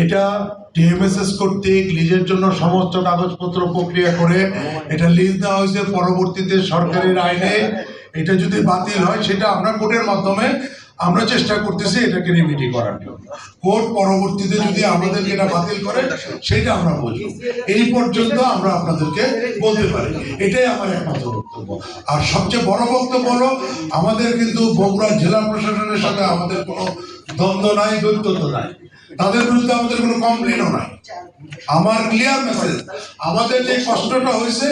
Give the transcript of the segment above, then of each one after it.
এটা টিএমএসএস কর্তৃক লিজের জন্য সমস্ত কাগজপত্র প্রক্রিয়া করে এটা লিজ দেওয়া হয়েছে পরবর্তীতে সরকারের আইনে। এটা যদি বাতিল হয়, সেটা আমরা কোর্টের মাধ্যমে আমরা চেষ্টা করতেছি এটাকে রিমিডি করার জন্য। কোর্ট পরবর্তীতে যদি আমাদেরকে এটা বাতিল করে, সেটা আমরা বুঝব এই পর্যন্ত আমরা আপনাদেরকে বলতে পারি। এটাই আমার একমাত্র বক্তব্য। আর সবচেয়ে বড় বক্তব্য হলো, আমাদের কিন্তু বগুড়া জেলা প্রশাসনের সাথে আমাদের কোনো দ্বন্দ্ব নাই দ্বৈতত্ব নাই। তাদের বিরুদ্ধে আমাদের কোনো কমপ্লেনও নাই। আমার ক্লিয়ার মেসেজ আমাদের যে কষ্টটা হয়েছে,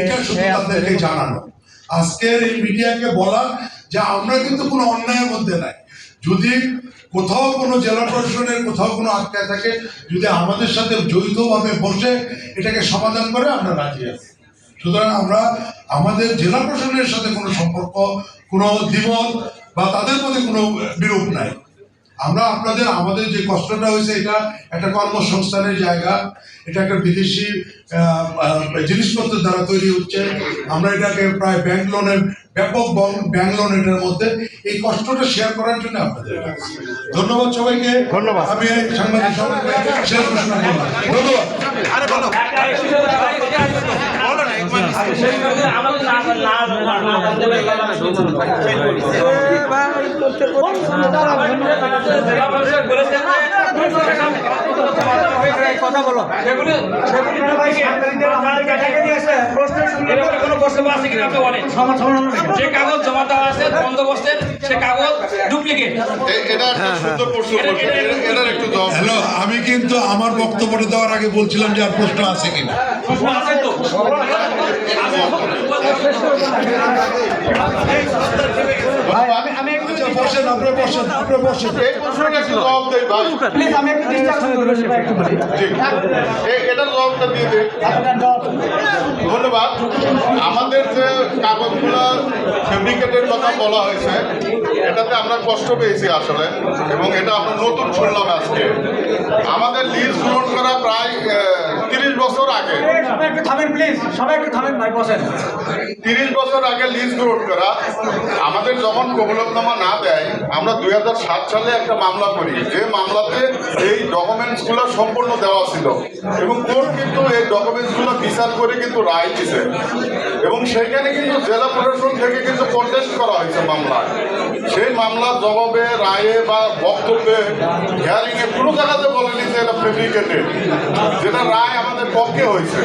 এটা শুধু তাদেরকে জানানো। আজকের এই মিডিয়াকে বলা যে আমরা কিন্তু কোনো অন্যায়ের মধ্যে নাই। যদি কোথাও কোনো জেলা প্রশাসনের কোথাও কোনো আটকায় থাকে, যদি আমাদের সাথে যৌথভাবে বসে এটাকে সমাধান করে, আমরা রাজি আছি। সুতরাং আমরা আমাদের জেলা প্রশাসনের সাথে কোনো সম্পর্ক, কোনো দ্বিমত বা তাদের মধ্যে কোনো বিরূপ নাই। আমরা আপনাদের আমাদের যে কষ্টটা হয়েছে এটা একটা কর্মসংস্থানের জায়গা এটা একটা বিদেশি জিনিসপত্রের দ্বারা তৈরি হচ্ছে আমরা এটাকে প্রায় ব্যাংক লোনের ব্যাপক ব্যাংক লোন এটার মধ্যে এই কষ্টটা শেয়ার করার জন্য আপনাদের ধন্যবাদ সবাইকে ধন্যবাদ। আমি সাংবাদিক সবাইকে ধন্যবাদ কথা বলো সেগুলি সেগুলি কোনো বক্তব্য আছে কিনা আপনি বলেন যে কাগজ জমা দেওয়া আছে বন্দোবস্তের সে কাগজ ডুপ্লিকেট হ্যালো আমি কিন্তু আমার বক্তব্যটা দেওয়ার আগে বলছিলাম যে আর প্রশ্ন আছে কিনা প্রশ্ন আছে তো ধন্যবাদ আমাদের যে কাগজগুলো ফেব্রিকেটের কথা বলা হয়েছে, এটাতে আমরা কষ্ট পেয়েছি আসলে, এবং এটা আমরা নতুন শুনলাম আজকে। আমাদের লিজ গ্রহণ করা প্রায় তিরিশ বছর আগে সবাই একটু থামেন প্লিজ সবাই একটু থামেন, ভাই, বসেন। তিরিশ বছর আগে লিজ গ্রহণ করা, আমাদের যখন কবলতনামা না দেয়, আমরা দুই হাজার সাত সালে একটা মামলা করি। যে মামলাতে এই ডকুমেন্টসগুলো সম্পূর্ণ দেওয়া ছিল। এবং কোর্ট কিন্তু এই ডকুমেন্টসগুলো বিচার করে কিন্তু রায় দিছে। এবং সেখানে কিন্তু জেলা প্রশাসন থেকে কিন্তু কন্টেস্ট করা হয়েছে মামলা। সেই মামলার জবাবে, রায়ে বা বক্তব্যে হিয়ারিংয়ে কোনো জায়গাতে বলেনি যে এটা ফেব্রিকেটেড যেটা রায় পক্ষে হয়েছে।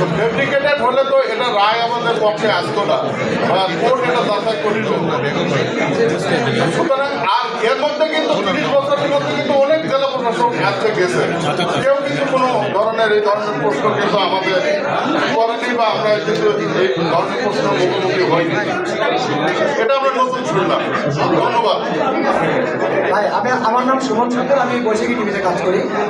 তো ফেব্রিকেটেড হলে তো এটা রায় আমাদের পক্ষে আসতো না। বা কোর্ট এটা যাচাই করিল। সুতরাং আর এর মধ্যে কিন্তু তিরিশ বছরের মধ্যে কিন্তু অনেক জেলা প্রশাসক আজকে গেছে। কেউ কিন্তু কোনো ধরনের এই ধরনের প্রশ্ন কিন্তু আমাদের করেনি বা আমরা কিন্তু এই ধরনের প্রশ্ন মুখোমুখি হয়নি। এটা আমরা নতুন শুনলাম। ধন্যবাদ। ভাই, আমি আমার নাম সুমন সরকার, আমি বৈশাখী টিভিতে কাজ করি।